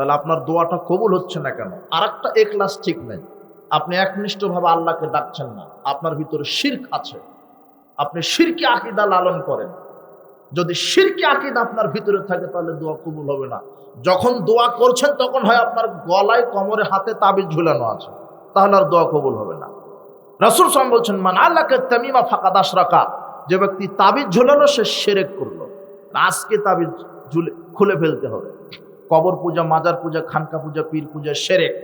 তাহলে আপনার দোয়াটা কবুল হচ্ছে না কেন? আর একটা একলাস ঠিক নেই। আপনি একনিষ্ঠভাবে আল্লাহকে ডাকছেন না। আপনার ভিতরে শির্ক আছে। আপনি শিরকে আকিদা লালন করেন। যদি শিরকে আকিদা আপনার ভিতরে থাকে, তাহলে দোয়া কবুল হবে না। যখন দোয়া করছেন, তখন হয় আপনার গলায়, কোমরে, হাতে তাবিজ ঝুলানো আছে। তাহলে আর দোয়া কবুল হবে না। রাসুল সাম বলছেন, মান আল্লাহকে তামিমা ফাঁকা দাস রাখা যে ব্যক্তি তাবিজ ঝুলানো, সে সেরেক করল। আজকে তাবিজ ঝুলে খুলে ফেলতে হবে। কবর পূজা, মাজার পূজা, খানকা পূজা, পীর পূজা, সেরেক,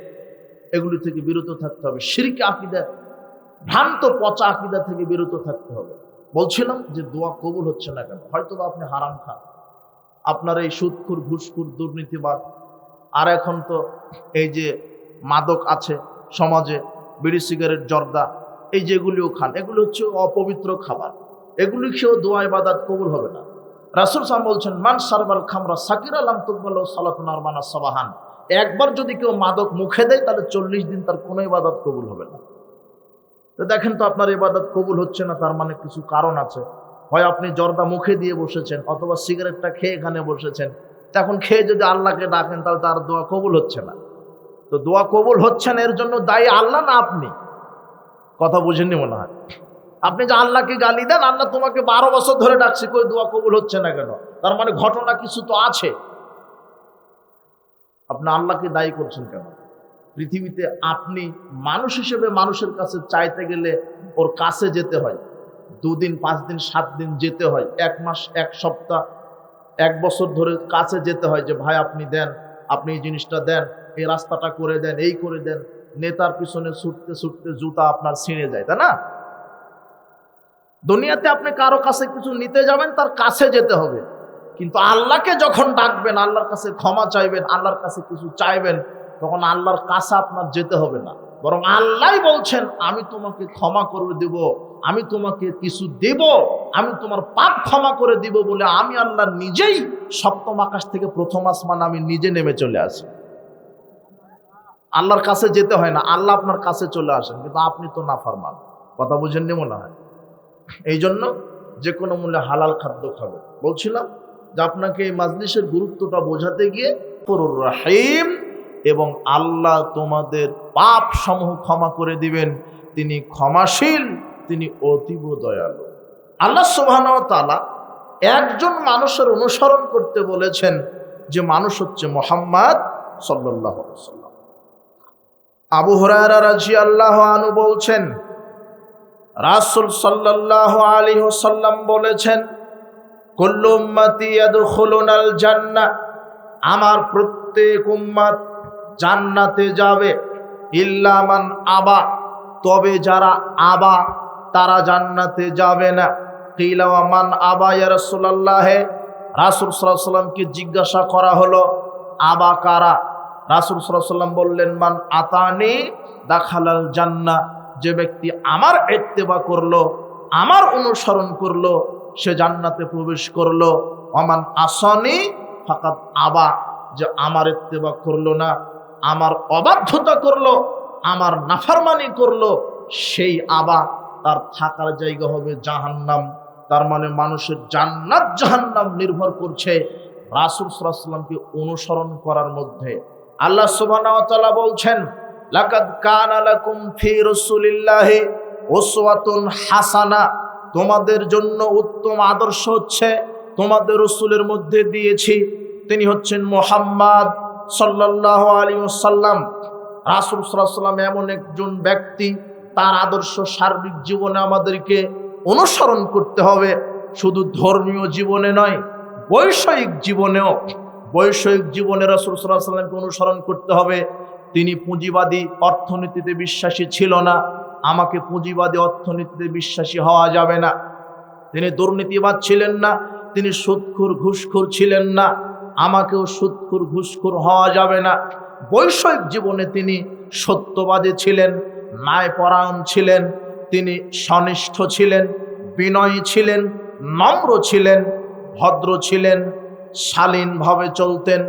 এগুলি থেকে বিরত থাকতে হবে। শিরকে আকিদা, ভ্রান্ত পচা আকিদা থেকে বিরত থাকতে হবে। বলছিলাম যে দোয়া কবুল হচ্ছে না কেন? হয়তো আপনি হারাম খান। আপনার এই সুদখুর ঘুষখুর, দুর্নীতিবাদ, আর এখন তো এই যে মাদক আছে সমাজে, বিড়ি, সিগারেট, জর্দা, এই যেগুলিও খান, এগুলো হচ্ছে অপবিত্র খাবার। এগুলি খেয়েও দোয়া ইবাদাত কবুল হবে না। রাসুল সাম বলছেন, মান সারবাল খামরা সাকির আলাম তুকবাল সালাতনার মানা সবাহান। একবার যদি কেউ মাদক মুখে দেয়, তাহলে চল্লিশ দিন তার কোনো ইবাদত কবুল হবে না। তো দেখেন তো আপনার ইবাদত কবুল হচ্ছে না, তার মানে কিছু কারণ আছে। হয় আপনি জর্দা মুখে দিয়ে বসেছেন, অথবা সিগারেটটা খেয়ে এখানে বসেছেন। তখন খেয়ে যদি আল্লাহকে ডাকেন, তাহলে তার দোয়া কবুল হচ্ছে না। তো দোয়া কবুল হচ্ছে না, এর জন্য দায়ী আল্লাহ না আপনি? কথা বুঝেননি মনে হয়? আপনি যে আল্লাহকে গালি দেন, আল্লাহ তোমাকে বারো বছর ধরে ডাকছে, কই দোয়া কবুল হচ্ছে না কেন? তার মানে ঘটনা কিছু তো আছে। আপনি আল্লাহকে দায়ী করছেন কেন? পৃথিবীতে আপনি মানুষ হিসেবে মানুষের কাছে চাইতে গেলে ওর কাছে যেতে হয়। দুদিন, পাঁচ দিন, সাত দিন যেতে হয়। এক মাস, এক সপ্তাহ, এক বছর ধরে কাছে যেতে হয় যে, ভাই, আপনি দেন, আপনি এই জিনিসটা দেন, এই রাস্তাটা করে দেন, এই করে দেন। নেতার পিছনে ছুটতে ছুটতে জুতা আপনার ছিঁড়ে যায়, তাই না? দুনিয়াতে আপনি কারও কাছে কিছু নিতে যাবেন, তার কাছে যেতে হবে। কিন্তু আল্লাহকে যখন ডাকবেন, আল্লাহর কাছে ক্ষমা চাইবেন, আল্লাহর কাছে কিছু চাইবেন, তখন আল্লাহর কাছে আপনার যেতে হবে না। বরং আল্লাহ বলছেন, আমি তোমাকে ক্ষমা করে দেব, আমি তোমাকে কিছু দেব, আমি তোমার পাপ ক্ষমা করে দিব বলে আমি আল্লাহ নিজেই সপ্তম আকাশ থেকে প্রথম আসমান আমি নিজে নেমে চলে আসি। আল্লাহর কাছে যেতে হয় না, আল্লাহ আপনার কাছে চলে আসেন, কিন্তু আপনি তো না ফারমান কথা বুঝেননি মনে হয়? এই জন্য যে কোনো মূল্যে হালাল খাদ্য খাবে। বলছিলাম যে আপনাকে এই মাজলিসের গুরুত্বটা বোঝাতে গিয়ে পরুর রাহিম এবং আল্লাহ তোমাদের পাপ সমূহ ক্ষমা করে দিবেন। তিনি ক্ষমাশীল, তিনি অতীব দয়ালু। আল্লাহ সুবহান তালা একজন মানুষের অনুসরণ করতে বলেছেন যে মানুষ হচ্ছে মোহাম্মদ সাল্লাহ আবু হরারা রাজি আল্লাহ আনু বলছেন রাসুল সাল্লাহ আলী সাল্লাম বলেছেন, কুল্লু উম্মতি ইয়াদখুলুনাল জান্নাহ আমার প্রত্যেক উম্মাত জান্নাতে যাবে ইল্লামান আবা, তবে যারা আবা, তারা জান্নাতে যাবে না। কিলাওয়ামান আবা, ইয়া রাসূলুল্লাহ, রাসূল সাল্লাল্লাহু সাল্লামকে জিজ্ঞাসা করা হলো, আবা কারা? রাসূল সাল্লাল্লাহু সাল্লাম বললেন, মান আতানি দাখালাল জান্নাহ যে ব্যক্তি আমার ইত্তেবা করল, আমার অনুসরণ করল, সে জান্নাতে প্রবেশ করল। অমান আসনি ফাকাত আবা, যে আমার ইত্তেবা করল না, আমার অবাধ্যতা করল, আমার নাফারমানি করল, সেই আবা তার থাকার জায়গা হবে জাহান্নাম। তার মানে মানুষের জান্নাত জাহান্নাম নির্ভর করছে রাসুল সাল্লামকে অনুসরণ করার মধ্যে। আল্লাহ তাআলা বলছেন লাকাদ কানা ফি রাসূলিল্লাহি উসওয়াতুন হাসানা। তোমাদের জন্য উত্তম আদর্শ হচ্ছে তোমাদের রসুলের মধ্যে দিয়েছি। তিনি হচ্ছেন মোহাম্মদ সাল্লাহ আলী সাল্লাম রাসুল সাল্লাম এমন একজন ব্যক্তি। তার আদর্শ সার্বিক জীবনে আমাদেরকে অনুসরণ করতে হবে। শুধু ধর্মীয় জীবনে নয়, বৈষয়িক জীবনেও। বৈষয়িক জীবনে রাসুল সাল্লাহ সাল্লামকে অনুসরণ করতে হবে। তিনি পুঁজিবাদী অর্থনীতিতে বিশ্বাসী ছিল না। আমাকে পুঁজিবাদী অর্থনীতিতে বিশ্বাসী হওয়া যাবে না। তিনি দুর্নীতিবাদ ছিলেন না, তিনি সুৎখুর ঘুষখুর ছিলেন না। আমাকেও সুৎখুর ঘুষখুর হওয়া যাবে না। বৈষয়িক জীবনে তিনি সত্যবাদী ছিলেন, ন্যায়পরায়ণ ছিলেন, তিনি সনিষ্ঠ ছিলেন, বিনয়ী ছিলেন, নম্র ছিলেন, ভদ্র ছিলেন, শালীনভাবে চলতেন,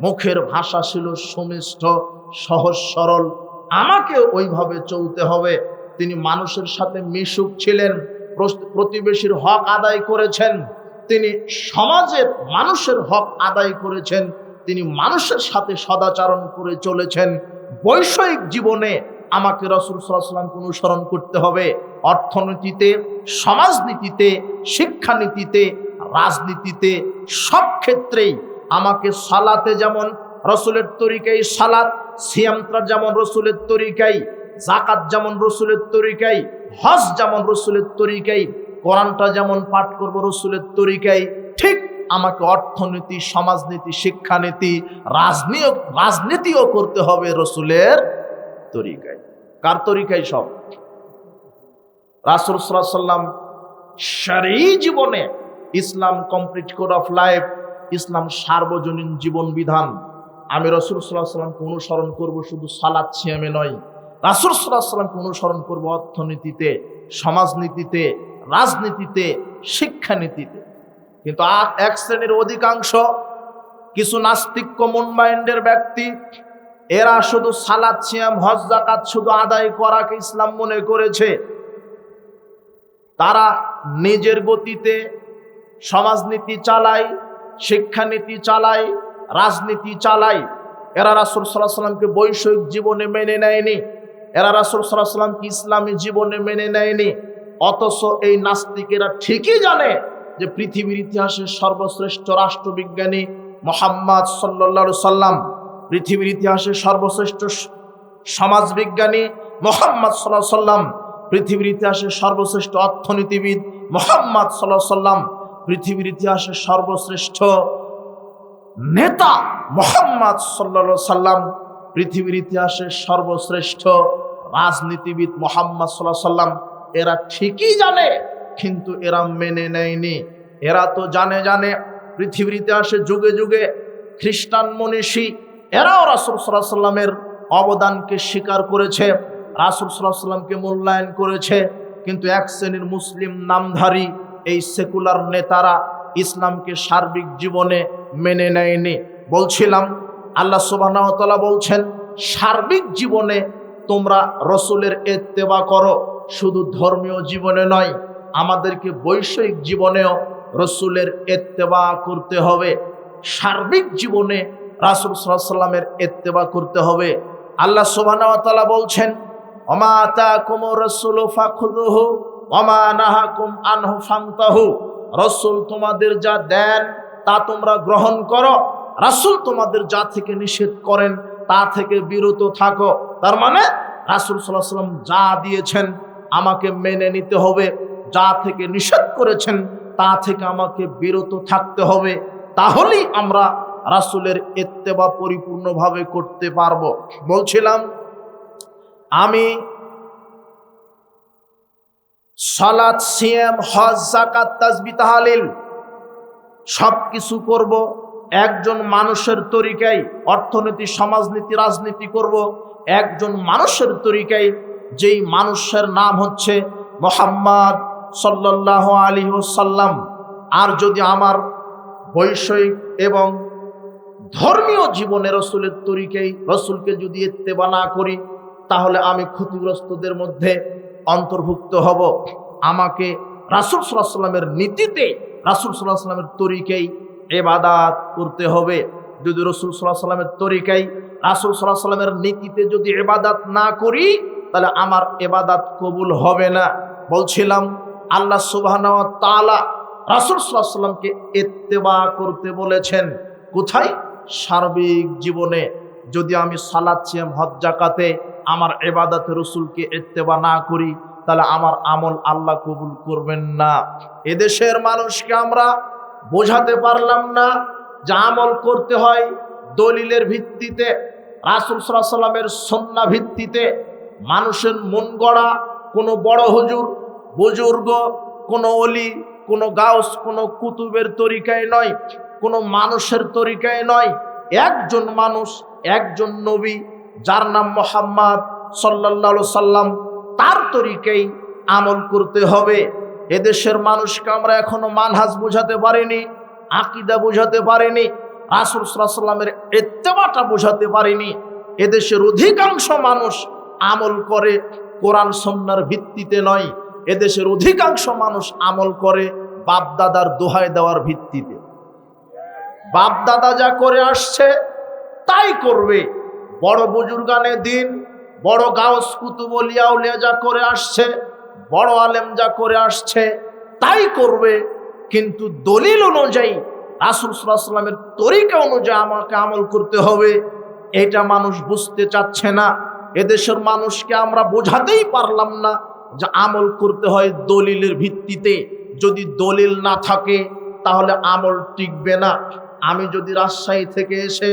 মুখের ভাষা ছিল সুমিষ্ঠ সহজ, সরল। আমাকে ওইভাবে চলতে হবে। তিনি মানুষের সাথে মিশুক ছিলেন প্রতিবেশীর হক আদায় করেছেন। তিনি সমাজের মানুষের হক আদায় করেছেন। তিনি মানুষের সাথে সদাচরণ করে চলেছেন। বৈষয়িক জীবনে আমাকে রসুল সাল্লামকে অনুসরণ করতে হবে। অর্থনীতিতে, সমাজনীতিতে, শিক্ষানীতিতে, রাজনীতিতে সব ক্ষেত্রেই আমাকে সালাতে যেমন রসুলের তরিকাই সালাত সিয়ামটা যেমন রসুলের তরিকাই জাকাত যেমন রসুলের তরিকাই, হজ যেমন রসুলের তরিকাই, কোরআনটা যেমন পাঠ করব রসুলের তরিকাই, ঠিক আমাকে অর্থনীতি, সমাজনীতি, শিক্ষানীতি রাজনীয় রাজনীতিও করতে হবে রসুলের তরিকায় কার তরিকায় সব? রাসুল সাল্লাম সারি জীবনে ইসলাম কমপ্লিট কোড অফ লাইফ, ইসলাম সার্বজনীন জীবন বিধান। আমি রসুল সাল্লাহ সাল্লামকে অনুসরণ করব শুধু সালাদ ছিয়ামে নয়। রাসুল সাল্লাহ সাল্লামকে অনুসরণ করব অর্থনীতিতে, সমাজনীতিতে, রাজনীতিতে, শিক্ষানীতিতে। কিন্তু আর এক শ্রেণির অধিকাংশ কিছু নাস্তিক কমন মাইন্ডের ব্যক্তি, এরা শুধু সালাদ সিয়াম, হজ জাকাত শুধু আদায় করাকে ইসলাম মনে করেছে। তারা নিজের গতিতে সমাজনীতি চালায়, শিক্ষানীতি চালায় রাজনীতি চালায় এরা রাসুল সাল্লাহ সাল্লামকে বৈষয়িক জীবনে মেনে নেয়নি। এরা রাসুল সাল্লাহ সাল্লামকে ইসলামী জীবনে মেনে নেয়নি। অথচ এই নাস্তিকেরা ঠিকই জানে যে পৃথিবীর ইতিহাসের সর্বশ্রেষ্ঠ রাষ্ট্রবিজ্ঞানী মোহাম্মদ সাল্লা সাল্লাম পৃথিবীর ইতিহাসের সর্বশ্রেষ্ঠ সমাজবিজ্ঞানী মোহাম্মদ সাল্লাহ সাল্লাম পৃথিবীর ইতিহাসের সর্বশ্রেষ্ঠ অর্থনীতিবিদ মোহাম্মদ সাল্লাহ সাল্লাম পৃথিবীর ইতিহাসের সর্বশ্রেষ্ঠ নেতা মোহাম্মদ সাল্লা সাল্লাম পৃথিবীর ইতিহাসের সর্বশ্রেষ্ঠ রাজনীতিবিদ মোহাম্মদ সাল্লাহ সাল্লাম। এরা ঠিকই জানে, কিন্তু এরা মেনে নেয়নি। এরা তো জানে জানে পৃথিবীর ইতিহাসে যুগে যুগে খ্রিস্টান মনীষী, এরাও রাসুল সাল্লাহ সাল্লামের অবদানকে স্বীকার করেছে, রাসুল সাল্লাহ সাল্লামকে মূল্যায়ন করেছে। কিন্তু এক শ্রেণির মুসলিম নামধারী এই সেকুলার নেতারা ইসলামকে সার্বিক জীবনে মেনে নেয়নি। বলছিলাম, আল্লাহ সুবাহ বলছেন, সার্বিক জীবনে তোমরা রসুলের এত্তেবা করো, শুধু ধর্মীয় জীবনে নয়, আমাদেরকে বৈষয়িক জীবনেও রসুলের এত্তেবা করতে হবে। সার্বিক জীবনে রাসুল সাল্লামের এত্তেবা করতে হবে। আল্লাহ সুবাহ বলছেন অমাতা কুমর রসুল ফাখুদুহু অমা নাহাকুম আনহু ফান্তাহু রসুল তোমাদের যা দেন, তা তোমরা গ্রহণ করো। রাসুল তোমাদের যা থেকে নিষেধ করেন, তা থেকে বিরত থাকো। তার মানে রাসুল সাল্লাহ সাল্লাম যা দিয়েছেন, আমাকে মেনে নিতে হবে। যা থেকে নিষেধ করেছেন, তা থেকে আমাকে বিরত থাকতে হবে। তাহলেই আমরা রাসুলের এত্তেবা পরিপূর্ণভাবে করতে পারব। বলছিলাম, আমি সালাদ সিয়াম, হজ জাকাত তাজবি, তাহালিল সব কিছু করব। একজন মানুষের তরিকায় অর্থনীতি, সমাজনীতি, রাজনীতি করব। একজন মানুষের তরিকায় যেই মানুষের নাম হচ্ছে মোহাম্মদ সাল্লাহ আলী সাল্লাম আর যদি আমার বৈষয়িক এবং ধর্মীয় জীবনে রসুলের তরিকায় রসুলকে যদি এত্তেবা না করি, তাহলে আমি ক্ষতিগ্রস্তদের মধ্যে অন্তর্ভুক্ত হব। আমাকে রাসুল সাল্লাহ সাল্লামের নীতিতে, রাসুল সাল্লাহ সাল্লামের তরিকাই এবাদাত করতে হবে। যদি রসুল সাল্লাহ সাল্লামের তরিকাই রাসুল সাল্লাহ সাল্লামের নীতিতে যদি এবাদাত না করি, তাহলে আমার এবাদাত কবুল হবে না। বলছিলাম, আল্লাহ সুবাহ তালা রাসুল সাল্লাহ সাল্লামকে এত্তেবা করতে বলেছেন, কোথায়? সার্বিক জীবনে। যদি আমি সালাদ ছিয়াম হজ্জাকাতে আমার এবাদাতে রসুলকে এত্তেবা না করি, তাহলে আমার আমল আল্লাহ কবুল করবেন না। এদেশের মানুষকে আমরা বোঝাতে পারলাম না যা আমল করতে হয় দলিলের ভিত্তিতে, রাসুল সাল্লামের সন্না ভিত্তিতে। মানুষের মন গড়া, কোনো বড় হুজুর, বুজুর্গ, কোনো অলি, কোনো গাউস, কোনো কুতুবের তরিকায় নয়, কোনো মানুষের তরিকায় নয়। একজন মানুষ, একজন নবী যার নাম মোহাম্মদ সাল্লাহ সাল্লাম তার তরিকেই আমল করতে হবে। এদেশের মানুষকে আমরা এখনও মানহাজ বোঝাতে পারিনি, আকিদা বোঝাতে পারিনি, রাসুল সাল্লামের এত্তেবাটা বোঝাতে পারিনি। এদেশের অধিকাংশ মানুষ আমল করে কোরআন সন্ন্যার ভিত্তিতে নয়, এদেশের অধিকাংশ মানুষ আমল করে বাপদাদার দোহাই দেওয়ার ভিত্তিতে। বাপ দাদা যা করে আসছে, তাই করবে। বড় বুজুর্গানে দিন, বড় গাউস কুতুবলিয়া যা করে আসছে, বড় আলেম যা করে আসছে, তাই করবে। কিন্তু দলিল অনুযায়ী, রাসুল সাল্লামের তরিকা অনুযায়ী আমাকে আমল করতে হবে। এটা মানুষ বুঝতে চাচ্ছে না। এদেশের মানুষকে আমরা বোঝাতেই পারলাম না যে আমল করতে হয় দলিলের ভিত্তিতে। যদি দলিল না থাকে, তাহলে আমল টিকবে না। আমি যদি রাজশাহী থেকে এসে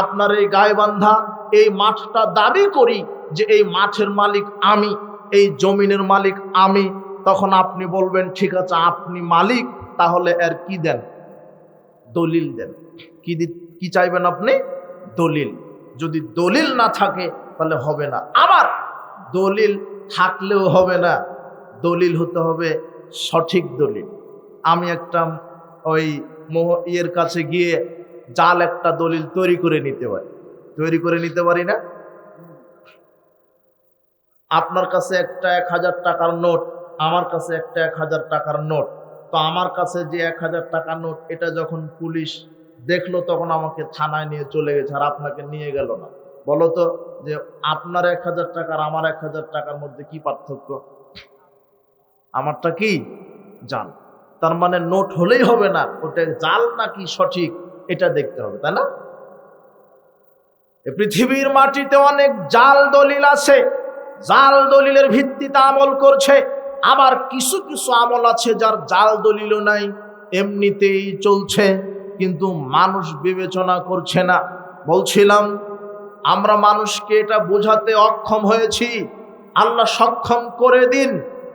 আপনার এই গায়েবান্ধা এই মাঠটা দাবি করি যে এই মাঠের মালিক আমি, এই জমিনের মালিক আমি। তখন আপনি বলবেন, ঠিক আছে, আপনি মালিক, তাহলে এর কি দেন? দলিল দেন। কি কি চাইবেন আপনি? দলিল। যদি দলিল না থাকে, তাহলে হবে না। আবার দলিল থাকলেও হবে না। দলিল হতে হবে সঠিক দলিল। আমি একটা ওই ইয়ের কাছে গিয়ে জাল একটা দলিল তৈরি করে নিতে পারি তৈরি করে নিতে পারি না। আপনার কাছে একটা এক হাজার টাকার নোট, আমার কাছে একটা এক হাজার টাকার নোট। তো আমার কাছে যে এক হাজার টাকার নোট, এটা যখন পুলিশ দেখল, তখন আমাকে থানায় নিয়ে চলে গেছে আর আপনাকে নিয়ে গেল না। বলো তো যে আপনার এক হাজার টাকার, আমার এক হাজার টাকার মধ্যে কি পার্থক্য? আমারটা কি? জাল। তার মানে নোট হলেই হবে না, ওটা জাল নাকি সঠিক, এটা দেখতে হবে, তাই না? পৃথিবীর মাটিতে অনেক জাল দলিল আছে। জাল দলিলের ভিত্তিতে আমল করছে। আবার কিছু কিছু আমল আছে যার জাল দলিলও নাই। এমনিতেই চলছে, কিন্তু মানুষ বিবেচনা করছে না। বলছিলাম, আমরা মানুষকে এটা বোঝাতে অক্ষম হয়েছি। আল্লাহ সক্ষম করে দিন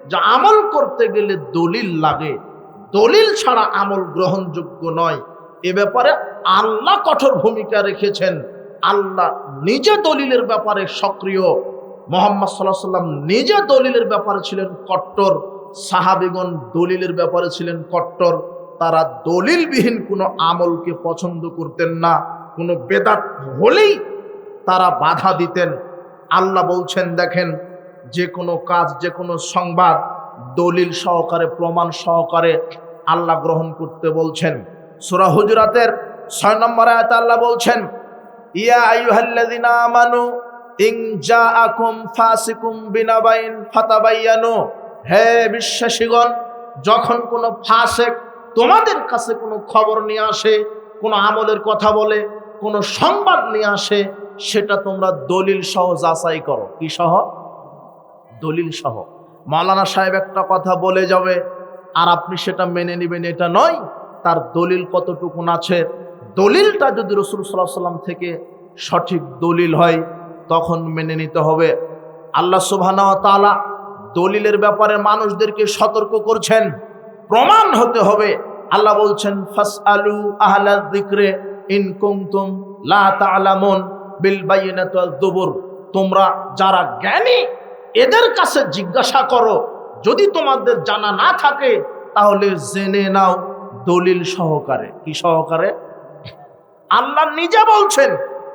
যে আমল করতে গেলে দলিল লাগে। দলিল ছাড়া আমল গ্রহণযোগ্য নয়। এ ব্যাপারে আল্লাহ কঠোর ভূমিকা রেখেছেন। আল্লাহ নিজে দলিলের ব্যাপারে সক্রিয়। মোহাম্মদ সাল্লাহ সাল্লাম নিজে দলিলের ব্যাপারে ছিলেন কট্টর। সাহাবিগণ দলিলের ব্যাপারে ছিলেন কট্টর। তারা দলিলবিহীন কোনো আমলকে পছন্দ করতেন না। কোনো বেদাত হলেই তারা বাধা দিতেন। আল্লাহ বলছেন, দেখেন, যে কোনো কাজ, যে কোনো সংবাদ দলিল সহকারে, প্রমাণ সহকারে আল্লাহ গ্রহণ করতে বলছেন। সুরা হুজরাতের ছয় নম্বর আয়াত আল্লাহ বলছেন ইয়া আইয়ুহাল্লাযিনা আমানু ইন জাআকুম ফাসিকুম বিনাবাইন ফাতাবায়ানু হে বিশ্বাসীগণ, যখন কোনো ফাসেক তোমাদের কাছে কোনো খবর নিয়ে আসে, কোনো আমলের কথা বলে, কোনো সংবাদ নিয়ে আসে, সেটা তোমরা দলিল সহ যাচাই করো। কি সহ? দলিল সহ। মাওলানা সাহেব একটা কথা বলে যাবে, আর আপনি সেটা মেনে নেবেন, এটা নয়। তার দলিল কতটুকুন আছে দলিলটা যদি রসুল সাল্লাহ সাল্লাম থেকে সঠিক দলিল হয়, তখন মেনে নিতে হবে। আল্লাহ সুবহানাহু ওয়া দলিলের ব্যাপারে মানুষদেরকে সতর্ক করছেন। প্রমাণ হতে হবে। আল্লাহ বলছেন, ফাসআলু আহলা যিকরে ইন কুনতুম লা তা'লামুন বিল দুবুর। তোমরা যারা জ্ঞানী, এদের কাছে জিজ্ঞাসা করো। যদি তোমাদের জানা না থাকে, তাহলে জেনে নাও দলিল সহকারে। কি সহকারে? আল্লাহ নিজে বলছেন,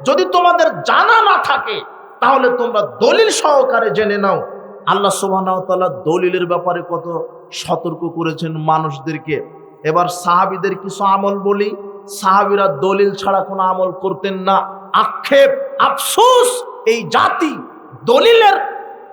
যদি তোমাদের জানা না থাকে, তাহলে তোমরা দলিল সহকারে জেনে নাও। আল্লাহ সুবাহ দলিলের ব্যাপারে কত সতর্ক করেছেন মানুষদেরকে। এবার সাহাবিদের কিছু আমল বলি। সাহাবিরা দলিল ছাড়া কোনো আমল করতেন না। আক্ষেপ, আফসোস, এই জাতি দলিলের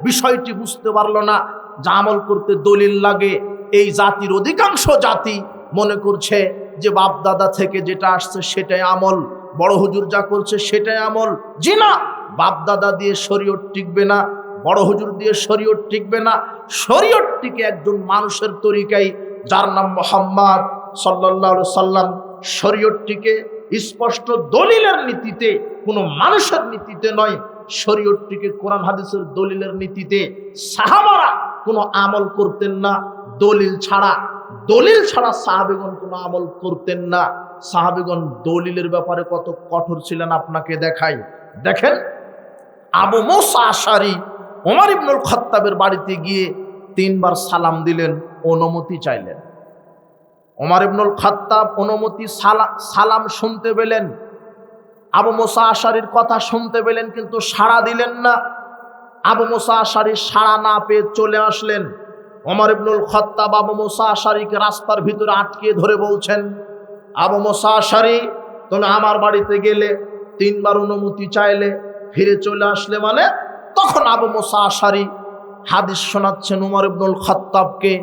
বিষয়টি বুঝতে পারল না। যে আমল করতে দলিল লাগে, এই জাতির অধিকাংশ জাতি মনে করছে যে বাপ দাদা থেকে যেটা আসছে সেটাই আমল। বড় হুজুর যা করছে সেটাই আমল। জি না! বাপ দাদা দিয়ে শরীয়ত টিকবে না, বড় হুজুর দিয়ে শরীয়ত টিকবে না। শরীয়ত টিকে একজন মানুষের তরিকাই, যার নাম মোহাম্মদ সাল্লাহ সাল্লাম শরীয়তটিকে স্পষ্ট দলিলের নীতিতে, কোনো মানুষের নীতিতে নয়। শরীয়তটিকে কোরআন হাদিসের দলিলের নীতিতে। সাহাবারা কোনো আমল করতেন না, দলিল ছাড়া। দলিল ছাড়া সাহাবেগণ কোনো আমল করতেন না। সাহাবেগণ দলিলের ব্যাপারে কত কঠোর ছিলেন আপনাকে দেখাই। দেখেন, আবু মোসা আশারি ওমর ইবনুল খত্তাবের বাড়িতে গিয়ে তিনবার সালাম দিলেন, অনুমতি চাইলেন। ওমর ইবনুল খত্তাব অনুমতি সালা, সালাম শুনতে পেলেন। আবু মোসা আশারির কথা শুনতে পেলেন, কিন্তু সাড়া দিলেন না। আবু মোসা আশারি সাড়া না পেয়ে চলে আসলেন। ওমর ইবনুল খত্তাব আবু মোসা আশারিকে রাস্তার ভিতরে আটকে ধরে বলছেন, আবু মোসা আশারি তুমি আমার বাড়িতে গেলে তিনবার অনুমতি চাইলে ফিরে চলে আসলে মানে? তখন আবু মোসা আশারি হাদিস শোনাচ্ছেন উমর ইবনুল খত্তাবকে।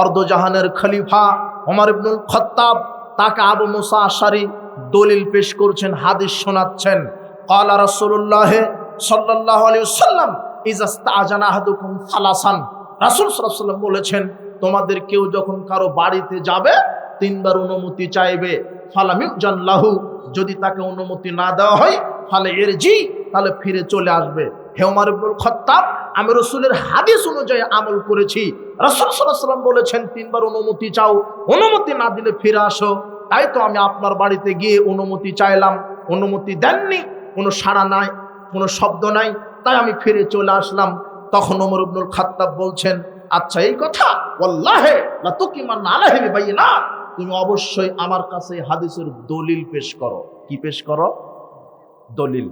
অর্ধজাহানের খলিফা উমর ইবনুল খত্তাব তাকে আবু মুসা আশারি দলিল পেশ করছেন, হাদিস শোনাচ্ছেন। কালা রাসূলুল্লাহ সাল্লাল্লাহু আলাইহি সাল্লাম ইজাস্তাজানা আহাদুকুম সালাসান। রাসূল সাল্লাম বলেছেন, তোমাদের কেউ যখন কারও বাড়িতে যাবে, তিনবার অনুমতি চাইবে। ফালামিউ জানলাহু যদি তাকে অনুমতি না দেওয়া হয়, ফালে এর জি তাহলে ফিরে চলে আসবে। হে ওমর খত্তাব, আমি রসুলের হাদিস অনুযায়ী আমল করেছি। রসুল সাল্লাম বলেছেন, তিনবার অনুমতি চাও, অনুমতি না দিলে ফিরে আসো। তাই তো আমি আপনার বাড়িতে গিয়ে অনুমতি চাইলাম। অনুমতি দেননি, কোনো সাড়া নাই, কোনো শব্দ নাই, তাই আমি ফিরে চলে আসলাম। তখন ওমর ইবনুল খাত্তাব বলছেন আচ্ছা এই কথা? বল্লাহে না তো ওয়াল্লাহে, লা আলাহে ভাই না তুমি অবশ্যই আমার কাছে হাদিসের দলিল পেশ করো। কি পেশ করো? দলিল।